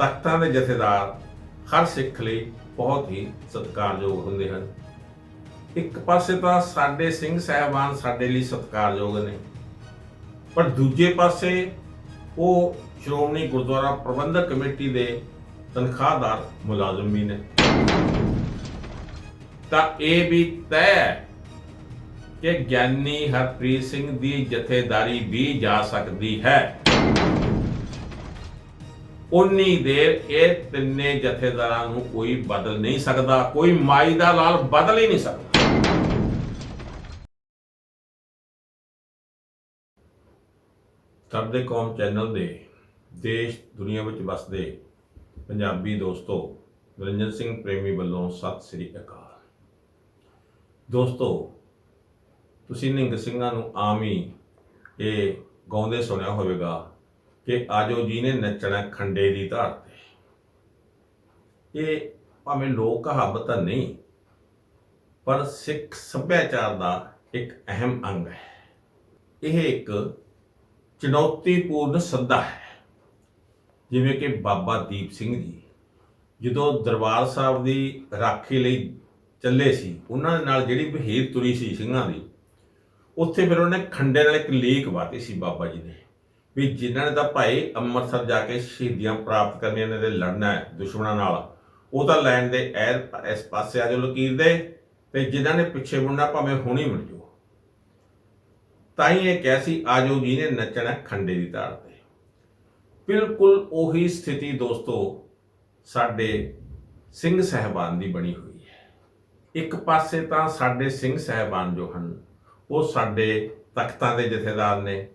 ਤਖਤਾਂ ਦੇ ਜਥੇਦਾਰ ਹਰ ਸਿੱਖ ਲਈ ਬਹੁਤ ਹੀ ਸਤਿਕਾਰਯੋਗ ਹੁੰਦੇ ਹਨ। ਇੱਕ ਪਾਸੇ ਤਾਂ ਸਾਡੇ ਸਿੰਘ ਸਹਿਬਾਨ ਸਾਡੇ ਲਈ ਸਤਿਕਾਰਯੋਗ ਨੇ, ਪਰ ਦੂਜੇ ਪਾਸੇ ਉਹ ਸ਼੍ਰੋਮਣੀ ਗੁਰਦੁਆਰਾ ਪ੍ਰਬੰਧਕ ਕਮੇਟੀ ਦੇ ਤਨਖਾਹਦਾਰ ਮੁਲਾਜ਼ਮ ਵੀ ਨੇ। ਤਾਂ ਇਹ ਵੀ ਤੈਅ ਹੈ ਕਿ ਗਿਆਨੀ ਹਰਪ੍ਰੀਤ ਸਿੰਘ ਦੀ ਜਥੇਦਾਰੀ ਵੀ ਜਾ ਸਕਦੀ ਹੈ। ਉਨੀ ਦੇਰ ਇਹ ਤਿੰਨੇ ਜਥੇਦਾਰਾਂ ਨੂੰ ਕੋਈ ਬਦਲ ਨਹੀਂ ਸਕਦਾ, ਕੋਈ ਮਾਈ ਦਾ ਲਾਲ ਬਦਲ ਹੀ ਨਹੀਂ ਸਕਦਾ। ਕਰਦੇ ਕੌਮ ਚੈਨਲ ਦੇ, ਦੇਸ਼ ਦੁਨੀਆ ਵਿੱਚ ਵਸਦੇ ਪੰਜਾਬੀ ਦੋਸਤੋ ਨਿਰੰਜਨ ਸਿੰਘ ਪ੍ਰੇਮੀ ਵੱਲੋਂ ਸਤਿ ਸ੍ਰੀ ਅਕਾਲ। ਦੋਸਤੋ, ਤੁਸੀਂ ਨਿੰਗ ਸਿੰਘਾਂ ਨੂੰ ਆਮ ਹੀ ਇਹ ਗਾਉਂਦੇ ਸੁਣਿਆ ਹੋਵੇਗਾ ਕਿ ਆਜੋ ਜੀ ਨੇ ਨੱਚਣਾ ਖੰਡੇ ਦੀ ਧਾਰ ਤੇ। ਇਹ ਭਾਵੇਂ ਲੋਕ ਕਹਾਵਤ ਤਾਂ ਨਹੀਂ, ਪਰ ਸਿੱਖ ਸੱਭਿਆਚਾਰ ਦਾ ਇੱਕ ਅਹਿਮ ਅੰਗ ਹੈ। ਇਹ ਇੱਕ ਚੁਣੌਤੀਪੂਰਨ ਸੱਦਾ ਹੈ। ਜਿਵੇਂ ਕਿ ਬਾਬਾ ਦੀਪ ਸਿੰਘ ਜੀ ਜਦੋਂ ਦਰਬਾਰ ਸਾਹਿਬ ਦੀ ਰਾਖੀ ਲਈ ਚੱਲੇ ਸੀ, ਉਹਨਾਂ ਦੇ ਨਾਲ ਜਿਹੜੀ ਬਹੀਰ ਤੁਰੀ ਸੀ ਸਿੰਘਾਂ ਦੀ, ਉੱਥੇ ਫਿਰ ਉਹਨੇ ਖੰਡੇ ਨਾਲ ਇੱਕ ਲੀਕ ਵਾਤੀ ਸੀ ਬਾਬਾ ਜੀ ਨੇ। ਵੀ ਜਿਨ੍ਹਾਂ ਨੇ ਤਾਂ ਭਾਈ ਅੰਮ੍ਰਿਤਸਰ ਜਾ ਕੇ ਸ਼ਹੀਦੀਆਂ ਪ੍ਰਾਪਤ ਕਰਨੀਆਂ ਨੇ ਤੇ ਲੜਨਾ ਹੈ ਦੁਸ਼ਮਣਾਂ ਨਾਲ, ਉਹ ਤਾਂ ਲੈਣ ਦੇ ਐਰ ਇਸ ਪਾਸੇ ਆ ਜਾਓ ਲਕੀਰ ਦੇ ਤੇ ਜਿਨ੍ਹਾਂ ਨੇ ਪਿੱਛੇ ਮੁੜਨਾ ਭਾਵੇਂ ਹੁਣੀ ਮੁੜ ਜਾਓ। ਤਾਂ ਹੀ ਇਹ ਕਿਹਾ ਆਜੋ ਜੀ ਨੇ ਨੱਚਣਾ ਖੰਡੇ ਦੀ ਧਾਰ ਤੇ। ਬਿਲਕੁਲ ਉਹੀ ਸਥਿਤੀ ਦੋਸਤੋ ਸਾਡੇ ਸਿੰਘ ਸਹਿਬਾਨ ਦੀ ਬਣੀ ਹੋਈ ਹੈ। ਇੱਕ ਪਾਸੇ ਤਾਂ ਸਾਡੇ ਸਿੰਘ ਸਹਿਬਾਨ ਜੋ ਹਨ, ਉਹ ਸਾਡੇ ਤਖਤਾਂ ਦੇ ਜਥੇਦਾਰ ਨੇ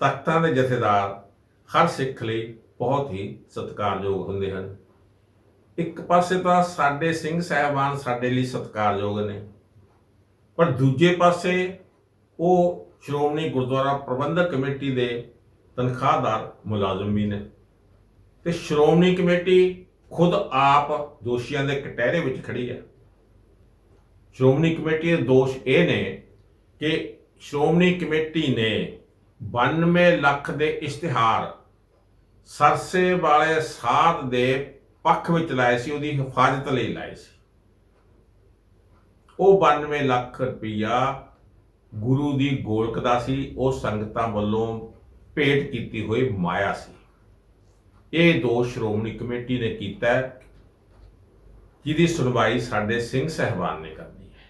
ਤਖਤਾਂ ਦੇ ਜਥੇਦਾਰ ਹਰ ਸਿੱਖ ਲਈ ਬਹੁਤ ਹੀ ਸਤਿਕਾਰਯੋਗ ਹੁੰਦੇ ਹਨ। ਇੱਕ ਪਾਸੇ ਤਾਂ ਸਾਡੇ ਸਿੰਘ ਸਹਿਬਾਨ ਸਾਡੇ ਲਈ ਸਤਿਕਾਰਯੋਗ ਨੇ, ਪਰ ਦੂਜੇ ਪਾਸੇ ਉਹ ਸ਼੍ਰੋਮਣੀ ਗੁਰਦੁਆਰਾ ਪ੍ਰਬੰਧਕ ਕਮੇਟੀ ਦੇ ਤਨਖਾਹਦਾਰ ਮੁਲਾਜ਼ਮ ਵੀ ਨੇ। ਤੇ ਸ਼੍ਰੋਮਣੀ ਕਮੇਟੀ ਖੁਦ ਆਪ ਦੋਸ਼ੀਆਂ ਦੇ ਕਟਹਿਰੇ ਵਿੱਚ ਖੜੀ ਹੈ। ਸ਼੍ਰੋਮਣੀ ਕਮੇਟੀ ਦੇ ਦੋਸ਼ ਇਹ ਨੇ ਕਿ ਸ਼੍ਰੋਮਣੀ ਕਮੇਟੀ ਨੇ 92 ਲੱਖ ਦੇ ਇਸ਼ਤਿਹਾਰ। ਸਰਸੇ ਵਾਲੇ ਸਾਧ ਦੇ ਪੱਖ ਵਿੱਚ ਲਾਏ ਸੀ, ਉਹਦੀ ਹਿਫਾਜ਼ਤ ਲਈ ਲਾਏ ਸੀ। ਉਹ 92 ਲੱਖ ਰੁਪਈਆ ਗੁਰੂ ਦੀ ਗੋਲਕ ਦਾ ਸੀ, ਉਹ ਸੰਗਤਾਂ ਵੱਲੋਂ ਭੇਟ ਕੀਤੀ ਹੋਈ ਮਾਇਆ ਸੀ। ਇਹ ਦੋਸ਼ ਸ਼੍ਰੋਮਣੀ ਕਮੇਟੀ ਨੇ ਕੀਤਾ, ਜਿਹਦੀ ਸੁਣਵਾਈ ਸਾਡੇ ਸਿੰਘ ਸਹਿਬਾਨ ਨੇ ਕਰਨੀ ਹੈ।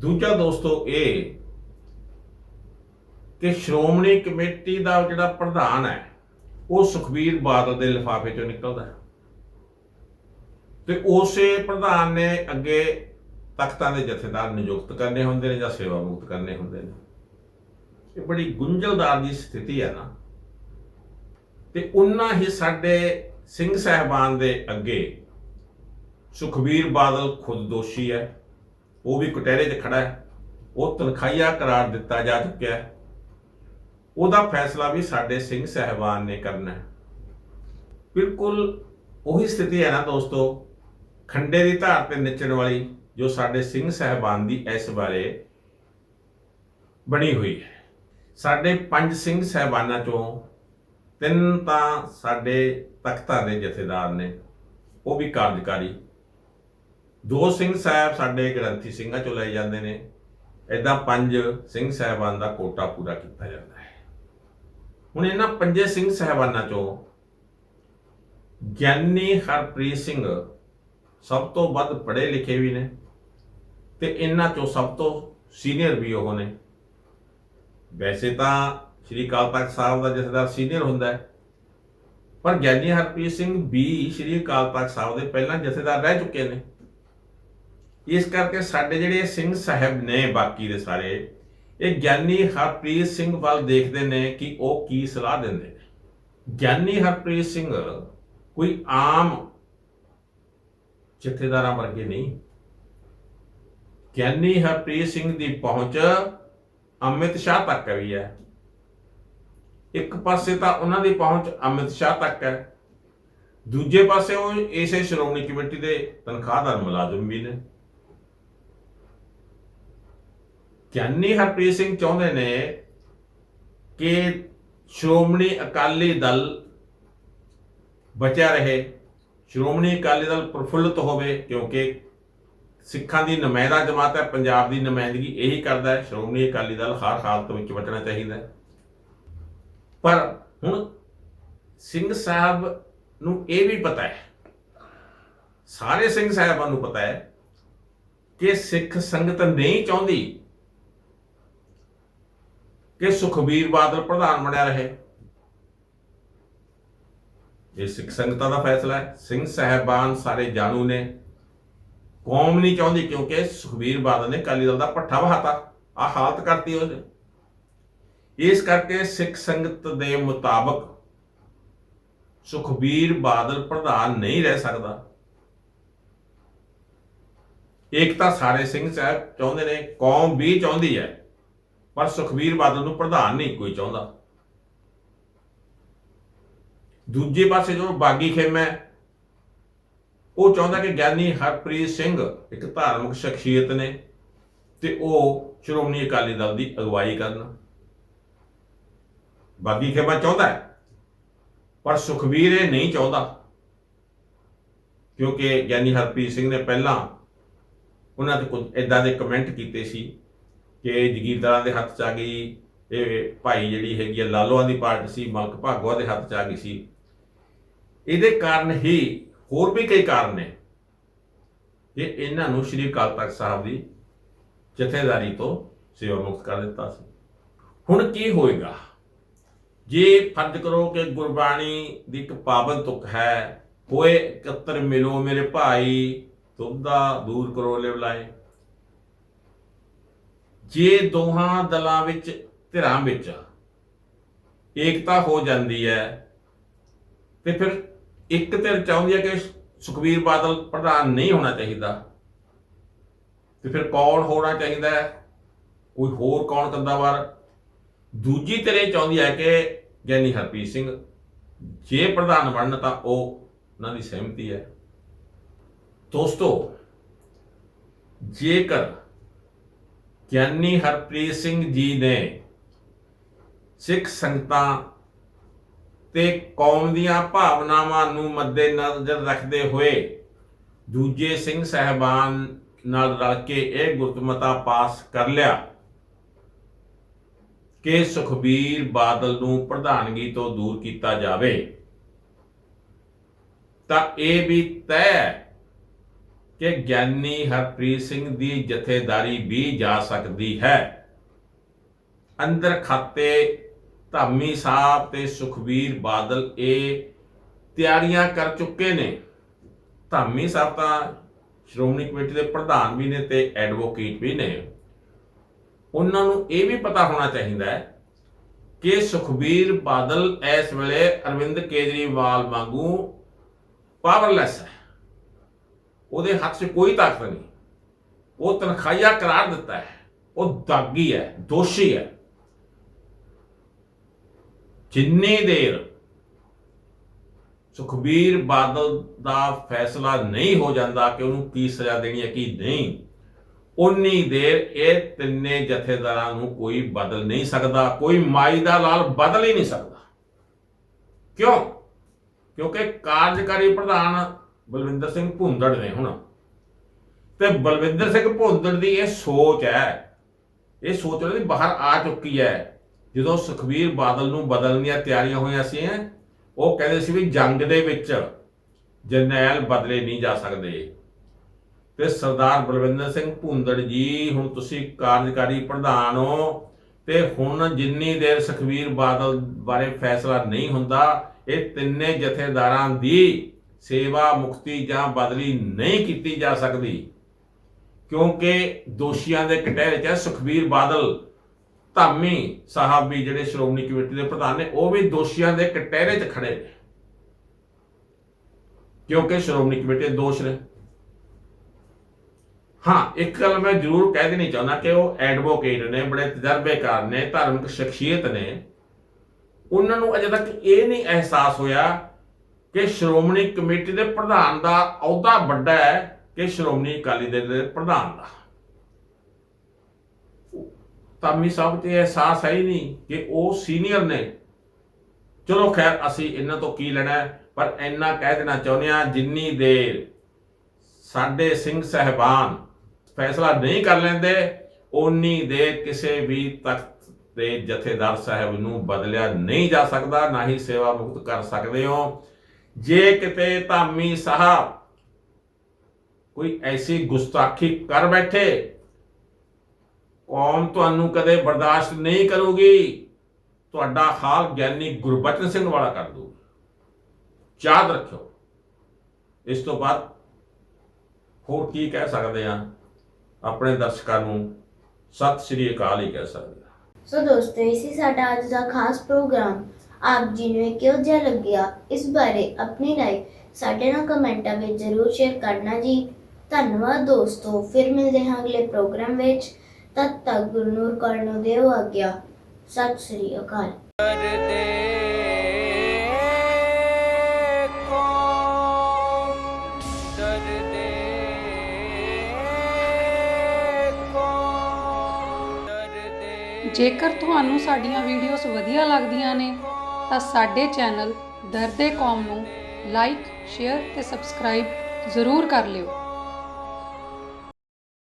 ਦੂਜਾ ਦੋਸਤੋ, ਇਹ ਕਿ ਸ਼੍ਰੋਮਣੀ ਕਮੇਟੀ ਦਾ ਜਿਹੜਾ ਪ੍ਰਧਾਨ ਹੈ, ਉਹ ਸੁਖਬੀਰ ਬਾਦਲ ਦੇ ਲਿਫਾਫੇ ਚੋਂ ਨਿਕਲਦਾ ਹੈ। ਤੇ ਉਸੇ ਪ੍ਰਧਾਨ ਨੇ ਅੱਗੇ ਤਖਤਾਂ ਦੇ ਜਥੇਦਾਰ ਨਿਯੁਕਤ ਕਰਨੇ ਹੁੰਦੇ ਨੇ ਜਾਂ ਸੇਵਾ ਮੁਕਤ ਕਰਨੇ ਹੁੰਦੇ ਨੇ। ਇਹ ਬੜੀ ਗੁੰਝਲਦਾਰ ਦੀ ਸਥਿਤੀ ਹੈ ਨਾ। ਤੇ ਉਨਾ ਹੀ ਸਾਡੇ ਸਿੰਘ ਸਹਿਬਾਨ ਦੇ ਅੱਗੇ ਸੁਖਬੀਰ ਬਾਦਲ ਖੁਦ ਦੋਸ਼ੀ ਹੈ। ਉਹ ਵੀ ਕਟਹਿਰੇ 'ਚ ਖੜਾ ਹੈ। ਉਹ ਤਨਖਾਹੀਆ ਕਰਾਰ ਦਿੱਤਾ ਜਾ ਚੁੱਕਿਆ ਹੈ। ਉਹਦਾ ਫੈਸਲਾ ਵੀ ਸਾਡੇ ਸਿੰਘ ਸਹਿਬਾਨ ਨੇ ਕਰਨਾ ਹੈ। ਬਿਲਕੁਲ ਉਹੀ ਸਥਿਤੀ ਹੈ ਨਾ ਦੋਸਤੋ, ਖੰਡੇ ਦੀ ਧਾਰ ਤੇ ਨੱਚਣ ਵਾਲੀ ਜੋ ਸਾਡੇ ਸਿੰਘ ਸਹਿਬਾਨ ਦੀ ਇਸ ਬਾਰੇ ਬਣੀ ਹੋਈ ਹੈ। ਸਾਡੇ ਪੰਜ ਸਿੰਘ ਸਹਿਬਾਨਾਂ ਚੋਂ ਤਿੰਨ ਤਾਂ ਸਾਡੇ ਤਖਤਾਂ ਦੇ ਜਥੇਦਾਰ ਨੇ, ਉਹ ਵੀ ਕਾਰਜਕਾਰੀ। ਦੋ ਸਿੰਘ ਸਾਹਿਬ ਸਾਡੇ ਗ੍ਰੰਥੀ ਸਿੰਘਾਂ ਚੋਂ ਲਏ ਜਾਂਦੇ ਨੇ। ਇਦਾਂ ਪੰਜ ਸਿੰਘ ਸਹਿਬਾਨ ਦਾ ਕੋਟਾ ਪੂਰਾ ਕੀਤਾ ਜਾਂਦਾ ਹੈ। ਹੁਣ ਇਹਨਾਂ ਪੰਜੇ ਸਿੰਘ ਸਹਿਬਾਨਾਂ ਚੋਂ ਗਿਆਨੀ ਹਰਪ੍ਰੀਤ ਸਿੰਘ ਸਭ ਤੋਂ ਵੱਧ ਪੜ੍ਹੇ ਲਿਖੇ ਵੀ ਨੇ ਤੇ ਇਹਨਾਂ ਚੋਂ ਸਭ ਤੋਂ ਸੀਨੀਅਰ ਵੀ ਉਹ ਨੇ। ਵੈਸੇ ਤਾਂ ਸ਼੍ਰੀ ਅਕਾਲ ਤਖਤ ਸਾਹਿਬ ਦਾ ਜਥੇਦਾਰ ਸੀਨੀਅਰ ਹੁੰਦਾ ਹੈ, ਪਰ ਗਿਆਨੀ ਹਰਪ੍ਰੀਤ ਸਿੰਘ ਵੀ ਸ਼੍ਰੀ ਅਕਾਲ ਤਖਤ ਸਾਹਿਬ ਦੇ ਪਹਿਲਾਂ ਜਥੇਦਾਰ ਰਹਿ ਚੁੱਕੇ ਨੇ। ਇਸ ਕਰਕੇ ਸਾਡੇ ਜਿਹੜੇ ਸਿੰਘ ਸਾਹਿਬ ਨੇ ਬਾਕੀ ਦੇ ਸਾਰੇ ਇਹ ਗਿਆਨੀ ਹਰਪ੍ਰੀਤ ਸਿੰਘ ਵੱਲ ਦੇਖਦੇ ਨੇ ਕਿ ਉਹ ਕੀ ਸਲਾਹ ਦਿੰਦੇ। ਨੇ ਗਿਆਨੀ ਹਰਪ੍ਰੀਤ ਸਿੰਘ ਕੋਈ ਆਮ ਜਥੇਦਾਰਾਂ ਵਰਗੇ ਨਹੀਂ। ਗਿਆਨੀ ਹਰਪ੍ਰੀਤ ਸਿੰਘ ਦੀ ਪਹੁੰਚ ਅਮਿਤ ਸ਼ਾਹ ਤੱਕ ਵੀ ਹੈ। ਇੱਕ ਪਾਸੇ ਤਾਂ ਉਹਨਾਂ ਦੀ ਪਹੁੰਚ ਅਮਿਤ ਸ਼ਾਹ ਤੱਕ ਹੈ। ਦੂਜੇ ਪਾਸੇ ਉਹ ਇਸੇ ਸ਼੍ਰੋਮਣੀ ਕਮੇਟੀ ਦੇ ਤਨਖਾਹਦਾਰ ਮੁਲਾਜ਼ਮ ਵੀ ਨੇ। ਗਿਆਨੀ ਹਰਪ੍ਰੀਤ ਸਿੰਘ ਚਾਹੁੰਦੇ ਨੇ ਕਿ ਸ਼੍ਰੋਮਣੀ ਅਕਾਲੀ ਦਲ ਬਚਿਆ ਰਹੇ, ਸ਼੍ਰੋਮਣੀ ਅਕਾਲੀ ਦਲ ਪ੍ਰਫੁੱਲਤ ਹੋਵੇ, ਕਿਉਂਕਿ ਸਿੱਖਾਂ ਦੀ ਨੁਮਾਇੰਦਾ ਜਮਾਤ ਹੈ, ਪੰਜਾਬ ਦੀ ਨੁਮਾਇੰਦਗੀ ਇਹੀ ਕਰਦਾ ਹੈ, ਸ਼੍ਰੋਮਣੀ ਅਕਾਲੀ ਦਲ ਹਰ ਹਾਲਤ ਵਿੱਚ ਬਚਣਾ ਚਾਹੀਦਾ ਹੈ। ਪਰ ਹੁਣ ਸਿੰਘ ਸਾਹਿਬ ਨੂੰ ਇਹ ਵੀ ਪਤਾ ਹੈ, ਸਾਰੇ ਸਿੰਘ ਸਾਹਿਬਾਂ ਨੂੰ ਪਤਾ ਹੈ ਕਿ ਸਿੱਖ ਸੰਗਤ ਨਹੀਂ ਚਾਹੁੰਦੀ ਕਿ ਸੁਖਬੀਰ ਬਾਦਲ ਪ੍ਰਧਾਨ ਬਣਿਆ ਰਹੇ। ਇਹ ਸਿੱਖ ਸੰਗਤਾਂ ਦਾ ਫੈਸਲਾ ਹੈ। ਸਿੰਘ ਸਾਹਿਬਾਨ ਸਾਰੇ ਜਾਣੂ ਨੇ। ਕੌਮ ਨਹੀਂ ਚਾਹੁੰਦੀ ਕਿਉਂਕਿ ਸੁਖਬੀਰ ਬਾਦਲ ਨੇ ਅਕਾਲੀ ਦਲ ਦਾ ਪੱਠਾ ਵਹਾਤਾ। ਆ ਹਾਲਤ ਕਰਤੀ ਉਹਨੇ। ਇਸ ਕਰਕੇ ਸਿੱਖ ਸੰਗਤ ਦੇ ਮੁਤਾਬਕ ਸੁਖਬੀਰ ਬਾਦਲ ਪ੍ਰਧਾਨ ਨਹੀਂ ਰਹਿ ਸਕਦਾ। ਇੱਕ ਤਾਂ ਸਾਰੇ ਸਿੰਘ ਸਾਹਿਬ ਚਾਹੁੰਦੇ ਨੇ, ਕੌਮ ਵੀ ਚਾਹੁੰਦੀ ਹੈ। ਪਰ ਸੁਖਬੀਰ ਬਾਦਲ ਨੂੰ ਪ੍ਰਧਾਨ ਨਹੀਂ ਕੋਈ ਚਾਹੁੰਦਾ। ਦੂਜੇ ਪਾਸੇ ਜੋ ਬਾਗੀ ਖੇਮਾ ਉਹ ਚਾਹੁੰਦਾ ਕਿ ਗਿਆਨੀ ਹਰਪ੍ਰੀਤ ਸਿੰਘ ਇੱਕ ਧਾਰਮਿਕ ਸ਼ਖਸੀਅਤ ਨੇ ਤੇ ਉਹ ਸ਼੍ਰੋਮਣੀ ਅਕਾਲੀ ਦਲ ਦੀ ਅਗਵਾਈ ਕਰਨ। ਬਾਗੀ ਖੇਮਾ ਚਾਹੁੰਦਾ ਹੈ, ਪਰ ਸੁਖਬੀਰ ਇਹ ਨਹੀਂ ਚਾਹੁੰਦਾ, ਕਿਉਂਕਿ ਗਿਆਨੀ ਹਰਪ੍ਰੀਤ ਸਿੰਘ ਨੇ ਪਹਿਲਾਂ ਉਹਨਾਂ ਤੇ ਕੁਝ ਇਦਾਂ ਦੇ ਕਮੈਂਟ ਕੀਤੇ ਸੀ ਕਿ ਜਗੀਰਦਾਰਾਂ ਦੇ ਹੱਥ 'ਚ ਆ ਗਈ ਇਹ ਭਾਈ ਜਿਹੜੀ ਹੈਗੀ ਆ ਲਾਲੋਆਂ ਦੀ ਪਾਰਟੀ ਸੀ, ਮਲਕ ਭਾਗਵਾ ਦੇ ਹੱਥ 'ਚ ਆ ਗਈ ਸੀ। ਇਹਦੇ ਕਾਰਨ ਹੀ ਹੋਰ ਵੀ ਕਈ ਕਾਰਨ ਨੇ ਕਿ ਇਹਨਾਂ ਨੂੰ ਸ਼੍ਰੀ ਅਕਾਲ ਤਖਤ ਸਾਹਿਬ ਦੀ ਜਥੇਦਾਰੀ ਤੋਂ ਸੇਵਾ ਮੁਕਤ ਕਰ ਦਿੱਤਾ ਸੀ। ਹੁਣ ਕੀ ਹੋਏਗਾ? ਜੇ ਫਰਜ਼ ਕਰੋ ਕਿ ਗੁਰਬਾਣੀ ਦੀ ਇੱਕ ਪਾਵਨ ਤੁਕ ਹੈ, ਹੋਏ ਇਕੱਤਰ ਮਿਲੋ ਮੇਰੇ ਭਾਈ ਤੁਮਦਾ ਦੂਰ ਕਰੋ ਲਿਵਲਾਏ। ਜੇ ਦੋਹਾਂ ਦਲਾਂ ਵਿੱਚ ਧਿਰਾਂ ਵਿੱਚ ਏਕਤਾ ਹੋ ਜਾਂਦੀ ਹੈ, ਤੇ ਫਿਰ ਇੱਕ ਧਿਰ ਚਾਹੁੰਦੀ ਹੈ ਕਿ ਸੁਖਬੀਰ ਬਾਦਲ ਪ੍ਰਧਾਨ ਨਹੀਂ ਹੋਣਾ ਚਾਹੀਦਾ, ਤੇ ਫਿਰ ਕੌਣ ਹੋਣਾ ਚਾਹੀਦਾ ਹੈ? ਕੋਈ ਹੋਰ ਕੌਣ ਕੰਦਾਵਾਰ ਦੂਜੀ ਧਿਰ ਇਹ ਚਾਹੁੰਦੀ ਹੈ ਕਿ ਗਿਆਨੀ ਹਰਪ੍ਰੀਤ ਸਿੰਘ ਜੇ ਪ੍ਰਧਾਨ ਬਣਨ ਤਾਂ ਉਹ ਉਹਨਾਂ ਦੀ ਸਹਿਮਤੀ ਹੈ। ਦੋਸਤੋ, ਜੇਕਰ ਗਿਆਨੀ ਹਰਪ੍ਰੀਤ ਸਿੰਘ ਜੀ ਨੇ ਸਿੱਖ ਸੰਗਤਾਂ ਤੇ ਕੌਮ ਦੀਆਂ ਭਾਵਨਾਵਾਂ ਨੂੰ ਮੱਦੇਨਜ਼ਰ ਰੱਖਦੇ ਹੋਏ ਦੂਜੇ ਸਿੰਘ ਸਹਿਬਾਨ ਨਾਲ ਰਲ ਕੇ ਇਹ ਗੁਰਤਮਤਾ ਪਾਸ ਕਰ ਲਿਆ ਕਿ ਸੁਖਬੀਰ ਬਾਦਲ ਨੂੰ ਪ੍ਰਧਾਨਗੀ ਤੋਂ ਦੂਰ ਕੀਤਾ ਜਾਵੇ। ਤਾਂ ਇਹ ਵੀ ਤੈਅ ਕਿ ਗਿਆਨੀ ਹਰਪ੍ਰੀਤ ਸਿੰਘ ਦੀ ਜਥੇਦਾਰੀ ਵੀ ਜਾ ਸਕਦੀ ਹੈ। ਅੰਦਰ ਖਾਤੇ ਧਾਮੀ ਸਾਹਿਬ ਤੇ ਸੁਖਬੀਰ ਬਾਦਲ ਇਹ ਤਿਆਰੀਆਂ ਕਰ ਚੁੱਕੇ ਨੇ। ਧਾਮੀ ਸਾਹਿਬ ਤਾਂ ਸ਼੍ਰੋਮਣੀ ਕਮੇਟੀ ਦੇ ਪ੍ਰਧਾਨ ਵੀ ਨੇ ਤੇ ਐਡਵੋਕੇਟ ਵੀ ਨੇ। ਉਹਨਾਂ ਨੂੰ ਇਹ ਵੀ ਪਤਾ ਹੋਣਾ ਚਾਹੀਦਾ ਹੈ ਕਿ ਸੁਖਬੀਰ ਬਾਦਲ ਇਸ ਵੇਲੇ ਅਰਵਿੰਦ ਕੇਜਰੀਵਾਲ ਵਾਂਗੂ ਪਾਵਰਲੈਸ ਹੈ। ਉਹਦੇ ਹੱਥ 'ਚ ਕੋਈ ਤਾਕਤ ਨਹੀਂ। ਉਹ ਤਨਖਾਹਿਆ ਕਰਾਰ ਦਿੱਤਾ ਹੈ। ਉਹ ਦਾਗੀ ਹੈ, ਦੋਸ਼ੀ ਹੈ। ਜਿੰਨੀ ਦੇਰ ਸੁਖਬੀਰ ਬਾਦਲ ਦਾ ਫੈਸਲਾ ਨਹੀਂ ਹੋ ਜਾਂਦਾ ਕਿ ਉਹਨੂੰ ਕੀ ਸਜ਼ਾ ਦੇਣੀ ਹੈ, ਕੀ ਨਹੀਂ ਉਨੀ ਦੇਰ ਇਹ ਤਿੰਨੇ ਜਥੇਦਾਰਾਂ ਨੂੰ ਕੋਈ ਬਦਲ ਨਹੀਂ ਸਕਦਾ, ਕੋਈ ਮਾਈ ਦਾ ਲਾਲ ਬਦਲ ਹੀ ਨਹੀਂ ਸਕਦਾ। ਕਿਉਂ? ਕਿਉਂਕਿ ਕਾਰਜਕਾਰੀ ਪ੍ਰਧਾਨ ਬਲਵਿੰਦਰ ਸਿੰਘ ਭੁੰਦੜ ਨੇ ਹੁਣ। ਤੇ ਬਲਵਿੰਦਰ ਸਿੰਘ ਭੁੰਦੜ ਦੀ ਇਹ ਸੋਚ ਹੈ, ਇਹ ਸੋਚ ਉਹਨਾਂ ਬਾਹਰ ਆ ਚੁੱਕੀ ਹੈ। ਜਦੋਂ ਸੁਖਬੀਰ ਬਾਦਲ ਨੂੰ ਬਦਲਣ ਦੀਆਂ ਤਿਆਰੀਆਂ ਹੋਈਆਂ ਸੀ ਉਹ ਕਹਿੰਦੇ ਸੀ ਵੀ ਜੰਗ ਦੇ ਵਿੱਚ ਜਰਨੈਲ ਬਦਲੇ ਨਹੀਂ ਜਾ ਸਕਦੇ। ਤੇ ਸਰਦਾਰ ਬਲਵਿੰਦਰ ਸਿੰਘ ਭੁੰਦੜ ਜੀ, ਹੁਣ ਤੁਸੀਂ ਕਾਰਜਕਾਰੀ ਪ੍ਰਧਾਨ ਹੋ, ਤੇ ਹੁਣ ਜਿੰਨੀ ਦੇਰ ਸੁਖਬੀਰ ਬਾਦਲ ਬਾਰੇ ਫੈਸਲਾ ਨਹੀਂ ਹੁੰਦਾ, ਇਹ ਤਿੰਨੇ ਜਥੇਦਾਰਾਂ ਦੀ ਸੇਵਾ ਮੁਕਤੀ ਜਾਂ ਬਦਲੀ ਨਹੀਂ ਕੀਤੀ ਜਾ ਸਕਦੀ, ਕਿਉਂਕਿ ਦੋਸ਼ੀਆਂ ਦੇ ਕਟਹਿਰੇ 'ਚ ਸੁਖਬੀਰ ਬਾਦਲ, ਧਾਮੀ ਸਾਹਿਬ ਵੀ ਜਿਹੜੇ ਸ਼੍ਰੋਮਣੀ ਕਮੇਟੀ ਦੇ ਪ੍ਰਧਾਨ ਨੇ, ਉਹ ਵੀ ਦੋਸ਼ੀਆਂ ਦੇ ਕਟਹਿਰੇ 'ਚ ਖੜੇ ਨੇ। ਕਿਉਂਕਿ ਸ਼੍ਰੋਮਣੀ ਕਮੇਟੀ ਦੇ ਦੋਸ਼ ਨੇ। ਹਾਂ, ਇੱਕ ਗੱਲ ਮੈਂ ਜ਼ਰੂਰ ਕਹਿ ਦੇਣੀ ਚਾਹੁੰਦਾ ਕਿ ਉਹ ਐਡਵੋਕੇਟ ਨੇ, ਬੜੇ ਤਜਰਬੇਕਾਰ ਨੇ, ਧਾਰਮਿਕ ਸ਼ਖਸੀਅਤ ਨੇ। ਉਹਨਾਂ ਨੂੰ ਅਜੇ ਤੱਕ ਇਹ ਨਹੀਂ ਅਹਿਸਾਸ ਹੋਇਆ ਕਿ ਸ਼੍ਰੋਮਣੀ ਕਮੇਟੀ ਦੇ ਪ੍ਰਧਾਨ ਦਾ ਅਹੁਦਾ ਵੱਡਾ ਹੈ ਕਿ ਸ਼੍ਰੋਮਣੀ ਅਕਾਲੀ ਦਲ ਦੇ ਪ੍ਰਧਾਨ ਦਾ। ਤਾਮੀ ਸਾਹਿਬ, ਤੇ ਅਹਿਸਾਸ ਹੈ ਹੀ ਨਹੀਂ ਕਿ ਉਹ ਸੀਨੀਅਰ ਨੇ। ਚਲੋ ਖੈਰ, ਅਸੀਂ ਇਹਨਾਂ ਤੋਂ ਕੀ ਲੈਣਾ ਪਰ ਇੰਨਾ ਕਹਿ ਦੇਣਾ ਚਾਹੁੰਦੇ ਆ ਜਿੰਨੀ ਦੇਰ ਸਾਡੇ ਸਿੰਘ ਸਹਿਬਾਨ ਫੈਸਲਾ ਨਹੀਂ ਕਰ ਲੈਂਦੇ, ਓਨੀ ਦੇਰ ਕਿਸੇ ਵੀ ਤਖਤ ਦੇ ਜਥੇਦਾਰ ਸਾਹਿਬ ਨੂੰ ਬਦਲਿਆ ਨਹੀਂ ਜਾ ਸਕਦਾ, ਨਾ ਹੀ ਸੇਵਾ ਮੁਕਤ ਕਰ ਸਕਦੇ ਹੋ। ਜੇ ਕਿਤੇ ਧਾਮੀ ਸਾਹਿਬ ਕੋਈ ਐਸੀ ਗੁਸਤਾਖੀ ਕਰ ਬੈਠੇ, ਕੌਮ ਤੁਹਾਨੂੰ ਕਦੇ ਬਰਦਾਸ਼ਤ ਨਹੀਂ ਕਰੂਗੀ। ਤੁਹਾਡਾ ਹਾਲ ਗਿਆਨੀ ਗੁਰਬਚਨ ਸਿੰਘ ਵਾਲਾ ਕਰ ਦੂ। ਯਾਦ ਰੱਖਿਓ, ਇਸ ਤੋਂ ਬਾਅਦ ਹੋਰ ਕੀ ਕਹਿ ਸਕਦੇ ਆ ਆਪਣੇ ਦਰਸ਼ਕਾਂ ਨੂੰ ਸਤਿ ਸ੍ਰੀ ਅਕਾਲ ਹੀ ਕਹਿ ਸਕਦੇ ਆ ਸੋ ਦੋਸਤੋ ਇਹ ਸੀ ਸਾਡਾ ਅੱਜ ਦਾ ਖਾਸ ਪ੍ਰੋਗਰਾਮ ਆਪ ਜੀ ਨੂੰ ਇਹ ਕਿਹੋ ਜਿਹਾ ਲੱਗਿਆ? ਇਸ ਬਾਰੇ ਆਪਣੀ ਰਾਏ ਸਾਡੇ ਨਾਲ ਕਮੈਂਟਾਂ ਵਿੱਚ ਜ਼ਰੂਰ ਸ਼ੇਅਰ ਕਰਨਾ ਜੀ। ਧੰਨਵਾਦ ਦੋਸਤੋ, ਫਿਰ ਮਿਲਦੇ ਹਾਂ ਅਗਲੇ ਪ੍ਰੋਗਰਾਮ ਵਿੱਚ। ਤਦ ਤੱਕ ਗੁਰਨੂਰ ਕੌਰ ਨੂੰ ਦਿਓ ਆਗਿਆ। ਸਤਿ ਸ੍ਰੀ ਅਕਾਲ। ਜੇਕਰ ਤੁਹਾਨੂੰ ਸਾਡੀਆਂ ਵੀਡੀਓਜ਼ ਵਧੀਆ ਲੱਗਦੀਆਂ ਨੇ ਤਾਂ ਸਾਡੇ ਚੈਨਲ ਦਰਦੇ ਕੌਮ ਨੂੰ ਲਾਈਕ ਸ਼ੇਅਰ ਤੇ ਸਬਸਕ੍ਰਾਈਬ ਜ਼ਰੂਰ ਕਰ ਲਿਓ।